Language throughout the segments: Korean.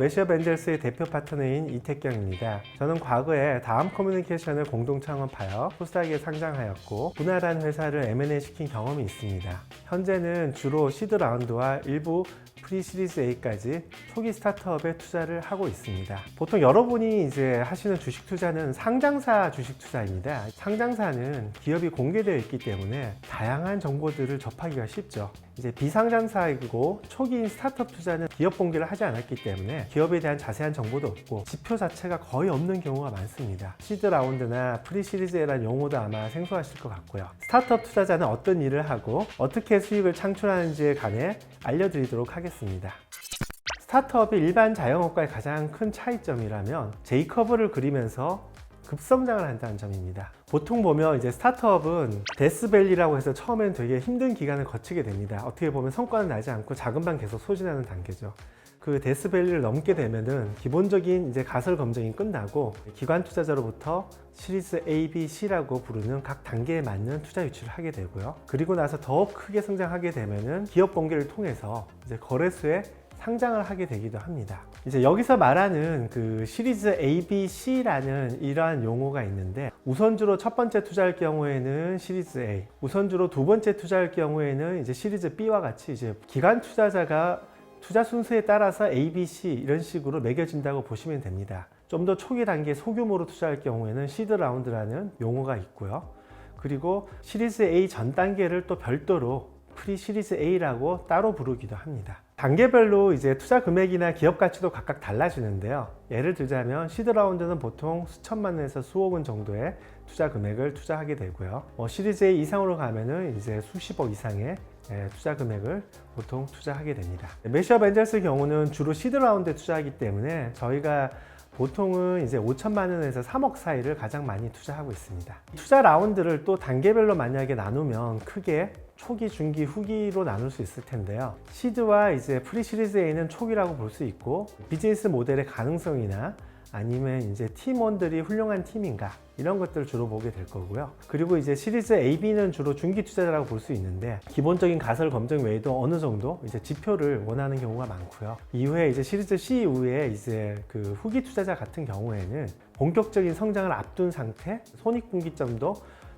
매시업 엔젤스의 대표 파트너인 이택경입니다. 저는 과거에 다음 커뮤니케이션을 공동 창업하여 코스닥에 상장하였고 분할한 회사를 M&A 시킨 경험이 있습니다. 현재는 주로 시드 라운드와 일부 프리 시리즈 A까지 초기 스타트업에 투자를 하고 있습니다. 보통 여러분이 이제 하시는 주식 투자는 상장사 주식 투자입니다. 상장사는 기업이 공개되어 있기 때문에 다양한 정보들을 접하기가 쉽죠. 이제 비상장사이고 초기인 스타트업 투자는 기업 공개를 하지 않았기 때문에 기업에 대한 자세한 정보도 없고 지표 자체가 거의 없는 경우가 많습니다. 시드 라운드나 프리 시리즈라는 용어도 아마 생소하실 것 같고요. 스타트업 투자자는 어떤 일을 하고 어떻게 수익을 창출하는지에 관해 알려드리도록 하겠습니다. 스타트업이 일반 자영업과의 가장 큰 차이점이라면 제이커브를 그리면서 급성장을 한다는 점입니다. 보통 보면 이제 스타트업은 데스밸리라고 해서 처음엔 되게 힘든 기간을 거치게 됩니다. 어떻게 보면 성과는 나지 않고 반 계속 소진하는 단계죠. 그 데스밸리를 넘게 되면은 기본적인 이제 가설 검증이 끝나고 기관 투자자로부터 시리즈 A, B, C라고 부르는 각 단계에 맞는 투자 유치를 하게 되고요. 그리고 나서 더욱 크게 성장하게 되면은 기업 공개를 통해서 이제 거래소에 상장을 하게 되기도 합니다. 이제 여기서 말하는 그 시리즈 A, B, C라는 이러한 용어가 있는데 우선주로 첫 번째 투자할 경우에는 시리즈 A, 우선주로 두 번째 투자할 경우에는 이제 시리즈 B와 같이 이제 기관 투자자가 투자 순서에 따라서 A, B, C 이런 식으로 매겨진다고 보시면 됩니다. 좀 더 초기 단계 소규모로 투자할 경우에는 시드 라운드라는 용어가 있고요. 그리고 시리즈 A 전 단계를 또 별도로 프리 시리즈 A라고 따로 부르기도 합니다. 단계별로 이제 투자 금액이나 기업 가치도 각각 달라지는데요. 예를 들자면 시드 라운드는 보통 수천만 원에서 수억 원 정도의 투자 금액을 투자하게 되고요. 뭐 시리즈 A 이상으로 가면은 이제 수십억 이상의 예, 투자 금액을 보통 투자하게 됩니다. 매시업 엔젤스의 경우는 주로 시드 라운드에 투자하기 때문에 저희가 보통은 이제 5천만 원에서 3억 사이를 가장 많이 투자하고 있습니다. 투자 라운드를 또 단계별로 만약에 나누면 크게 초기, 중기, 후기로 나눌 수 있을 텐데요. 시드와 이제 프리 시리즈 A는 초기라고 볼 수 있고 비즈니스 모델의 가능성이나 아니면 이제 팀원들이 훌륭한 팀인가 이런 것들을 주로 보게 될 거고요. 그리고 이제 시리즈 AB는 주로 중기 투자자라고 볼 수 있는데 기본적인 가설 검증 외에도 어느 정도 이제 지표를 원하는 경우가 많고요. 이후에 이제 시리즈 C 이후에 이제 그 후기 투자자 같은 경우에는 본격적인 성장을 앞둔 상태, 손익분기점도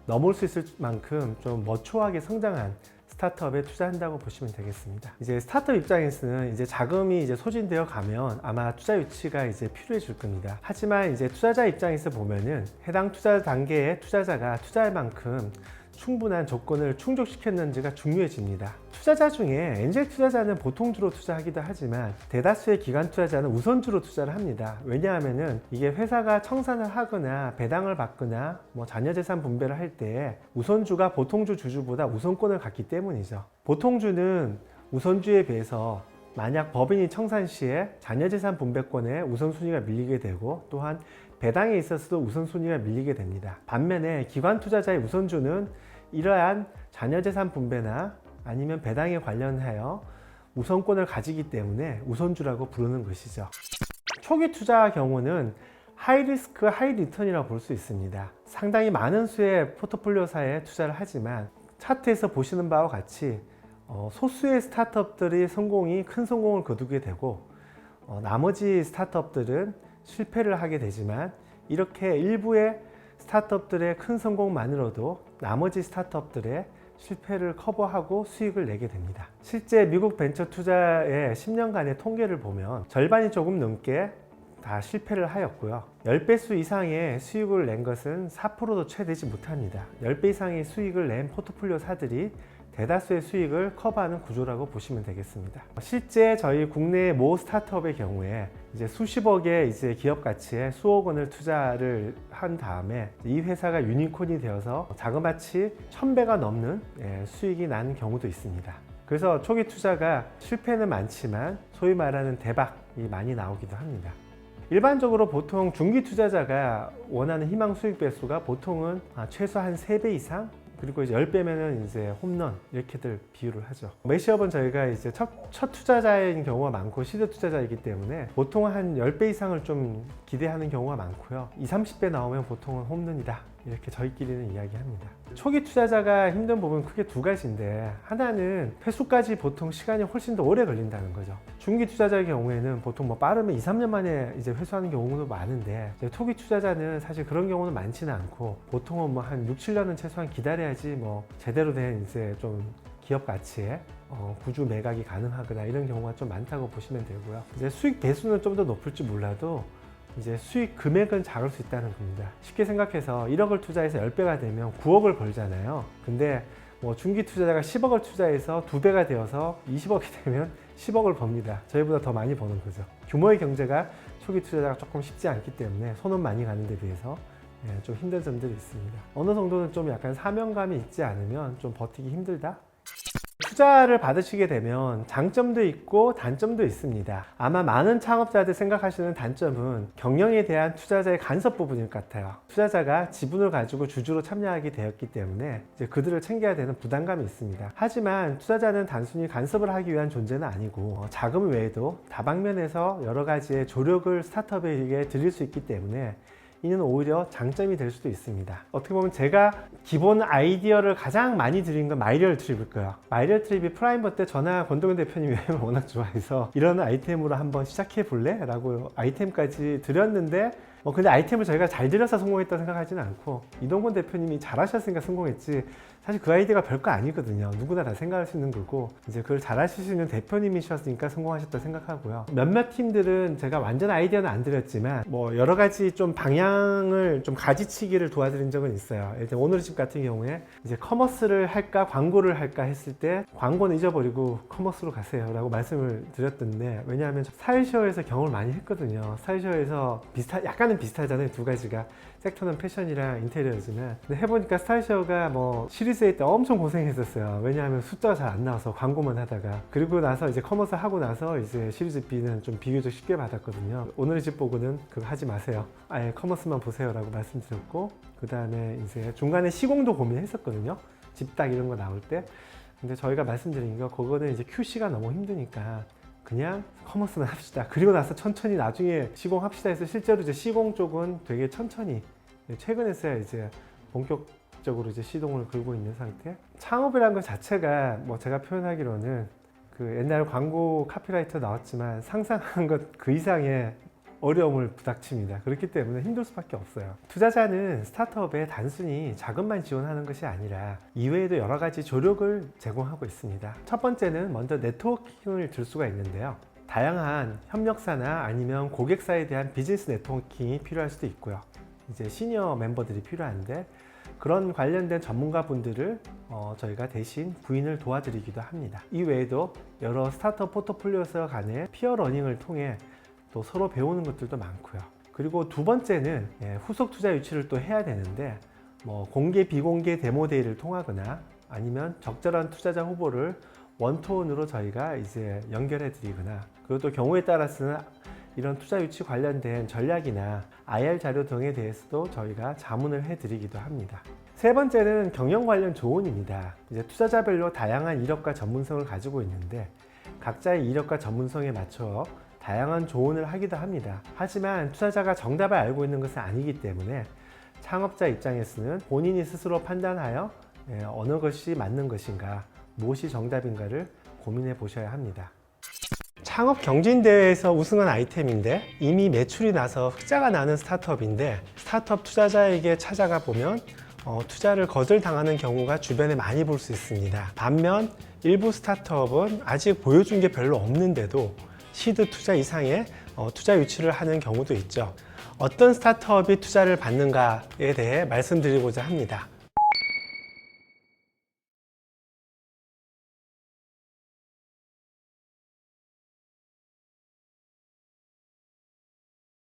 넘을 수 있을 만큼 좀 머추하게 성장한 스타트업에 투자한다고 보시면 되겠습니다. 이제 스타트업 입장에서는 이제 자금이 이제 소진되어 가면 아마 투자 유치가 이제 필요해질 겁니다. 하지만 이제 투자자 입장에서 보면은 해당 투자 단계의 투자자가 투자할 만큼 충분한 조건을 충족시켰는지가 중요해집니다. 투자자 중에 엔젤 투자자는 보통주로 투자하기도 하지만 대다수의 기관 투자자는 우선주로 투자를 합니다. 왜냐하면은 이게 회사가 청산을 하거나 배당을 받거나 뭐 자녀재산 분배를 할 때 우선주가 보통주 주주보다 우선권을 갖기 때문이죠. 보통주는 우선주에 비해서 만약 법인이 청산 시에 자녀재산 분배권에 우선순위가 밀리게 되고 또한 배당에 있어서도 우선순위가 밀리게 됩니다. 반면에 기관 투자자의 우선주는 이러한 자녀재산 분배나 아니면 배당에 관련하여 우선권을 가지기 때문에 우선주라고 부르는 것이죠. 초기 투자 경우는 하이 리스크 하이 리턴이라고 볼 수 있습니다. 상당히 많은 수의 포트폴리오사에 투자를 하지만 차트에서 보시는 바와 같이 어, 소수의 스타트업들이 성공이 큰 성공을 거두게 되고 어, 나머지 스타트업들은 실패를 하게 되지만 이렇게 일부의 스타트업들의 큰 성공만으로도 나머지 스타트업들의 실패를 커버하고 수익을 내게 됩니다. 실제 미국 벤처 투자의 10년간의 통계를 보면 절반이 조금 넘게 다 실패를 하였고요. 10배수 이상의 수익을 낸 것은 4%도 채 되지 못합니다. 10배 이상의 수익을 낸 포트폴리오 사들이 대다수의 수익을 커버하는 구조라고 보시면 되겠습니다. 실제 저희 국내 모 스타트업의 경우에 이제 수십억의 이제 기업 가치에 수억 원을 투자를 한 다음에 이 회사가 유니콘이 되어서 자그마치 천 배가 넘는 예, 수익이 나는 경우도 있습니다. 그래서 초기 투자가 실패는 많지만 소위 말하는 대박이 많이 나오기도 합니다. 일반적으로 보통 중기 투자자가 원하는 희망 수익 배수가 보통은 아, 최소 한 3배 이상 그리고 이제 10배면은 이제 홈런 이렇게들 비유를 하죠. 매시업은 저희가 이제 첫, 첫 투자자인 경우가 많고 시드 투자자이기 때문에 보통 한 10배 이상을 좀 기대하는 경우가 많고요. 2, 30배 나오면 보통은 홈런이다. 이렇게 저희끼리는 이야기합니다. 초기 투자자가 힘든 부분은 크게 두 가지인데 하나는 회수까지 보통 시간이 훨씬 더 오래 걸린다는 거죠. 중기 투자자의 경우에는 보통 뭐 빠르면 2, 3년 만에 이제 회수하는 경우도 많은데 초기 투자자는 사실 그런 경우는 많지는 않고 보통은 뭐 한 6, 7년은 최소한 기다려야지 뭐 제대로 된 이제 좀 기업 가치에 어, 구주 매각이 가능하거나 이런 경우가 좀 많다고 보시면 되고요. 이제 수익 배수는 좀 더 높을지 몰라도 이제 수익 금액은 작을 수 있다는 겁니다. 쉽게 생각해서 1억을 투자해서 10배가 되면 9억을 벌잖아요. 근데 뭐 중기 투자자가 10억을 투자해서 2배가 되어서 20억이 되면 10억을 법니다. 저희보다 더 많이 버는 거죠. 규모의 경제가 초기 투자자가 조금 쉽지 않기 때문에 손은 많이 가는 데 비해서 예, 좀 힘든 점들이 있습니다. 어느 정도는 좀 약간 사명감이 있지 않으면 좀 버티기 힘들다? 투자를 받으시게 되면 장점도 있고 단점도 있습니다. 아마 많은 창업자들 생각하시는 단점은 경영에 대한 투자자의 간섭 부분일 것 같아요. 투자자가 지분을 가지고 주주로 참여하게 되었기 때문에 이제 그들을 챙겨야 되는 부담감이 있습니다. 하지만 투자자는 단순히 간섭을 하기 위한 존재는 아니고 어, 자금 외에도 다방면에서 여러 가지의 조력을 스타트업에게 드릴 수 있기 때문에 이는 오히려 장점이 될 수도 있습니다. 어떻게 보면 제가 기본 아이디어를 가장 많이 드린 건 마이리얼 트립일 거예요. 마이리얼 트립이 프라임버 때 전화 권동현 대표님이 워낙 좋아해서 이런 아이템으로 한번 시작해 볼래? 라고 아이템까지 드렸는데 어, 근데 아이템을 저희가 잘 드려서 성공했다 생각하지는 않고 이동건 대표님이 잘하셨으니까 성공했지 사실 그 아이디어가 별거 아니거든요. 누구나 다 생각할 수 있는 거고 이제 그걸 잘 하실 수 있는 대표님이셨으니까 성공하셨다 생각하고요. 몇몇 팀들은 제가 완전 아이디어는 안 드렸지만 뭐 여러 가지 좀 방향을 좀 가지치기를 도와드린 적은 있어요. 일단 오늘집 같은 경우에 이제 커머스를 할까 광고를 할까 했을 때 광고는 잊어버리고 커머스로 가세요라고 말씀을 드렸던데 왜냐하면 사이쇼에서 경험을 많이 했거든요. 사이쇼에서 비슷하 약간은 비슷하잖아요 두 가지가 섹터는 패션이랑 인테리어지만 해보니까 스타일쇼가 뭐 시리 즈 A 때 엄청 고생했었어요. 왜냐하면 숫자가 잘 안 나와서 광고만 하다가. 그리고 나서 이제 커머스 하고 나서 이제 시리즈 B는 좀 비교적 쉽게 받았거든요. 오늘의 집 보고는 그거 하지 마세요. 아예 커머스만 보세요 라고 말씀드렸고 그 다음에 이제 중간에 시공도 고민했었거든요. 집딱 이런 거 나올 때. 근데 저희가 말씀드린 거 그거는 이제 QC가 너무 힘드니까 그냥 커머스만 합시다. 그리고 나서 천천히 나중에 시공합시다 해서 실제로 이제 시공 쪽은 되게 천천히. 최근에서야 이제 본격 적으로 이제 시동을 걸고 있는 상태. 창업이라는 것 자체가 뭐 제가 표현하기로는 그 옛날 광고 카피라이터 나왔지만 상상한 것 그 이상의 어려움을 부닥칩니다. 그렇기 때문에 힘들 수밖에 없어요. 투자자는 스타트업에 단순히 자금만 지원하는 것이 아니라 이외에도 여러 가지 조력을 제공하고 있습니다. 첫 번째는 먼저 네트워킹을 들 수가 있는데요. 다양한 협력사나 아니면 고객사에 대한 비즈니스 네트워킹이 필요할 수도 있고요. 이제 시니어 멤버들이 필요한데 그런 관련된 전문가 분들을 어, 저희가 대신 구인을 도와드리기도 합니다. 이 외에도 여러 스타트업 포트폴리오서 간의 피어 러닝을 통해 또 서로 배우는 것들도 많고요. 그리고 두 번째는 예, 후속 투자 유치를 또 해야 되는데 뭐 공개 비공개 데모 데이를 통하거나 아니면 적절한 투자자 후보를 원투원으로 저희가 이제 연결해 드리거나 또 경우에 따라서는 이런 투자 유치 관련된 전략이나 IR 자료 등에 대해서도 저희가 자문을 해 드리기도 합니다. 세 번째는 경영 관련 조언입니다. 이제 투자자별로 다양한 이력과 전문성을 가지고 있는데 각자의 이력과 전문성에 맞춰 다양한 조언을 하기도 합니다. 하지만 투자자가 정답을 알고 있는 것은 아니기 때문에 창업자 입장에서는 본인이 스스로 판단하여 예, 어느 것이 맞는 것인가, 무엇이 정답인가를 고민해 보셔야 합니다. 창업 경진대회에서 우승한 아이템인데 이미 매출이 나서 흑자가 나는 스타트업인데 스타트업 투자자에게 찾아가 보면 어, 투자를 거절당하는 경우가 주변에 많이 볼 수 있습니다. 반면 일부 스타트업은 아직 보여준 게 별로 없는데도 시드 투자 이상의 어, 투자 유치를 하는 경우도 있죠. 어떤 스타트업이 투자를 받는가에 대해 말씀드리고자 합니다.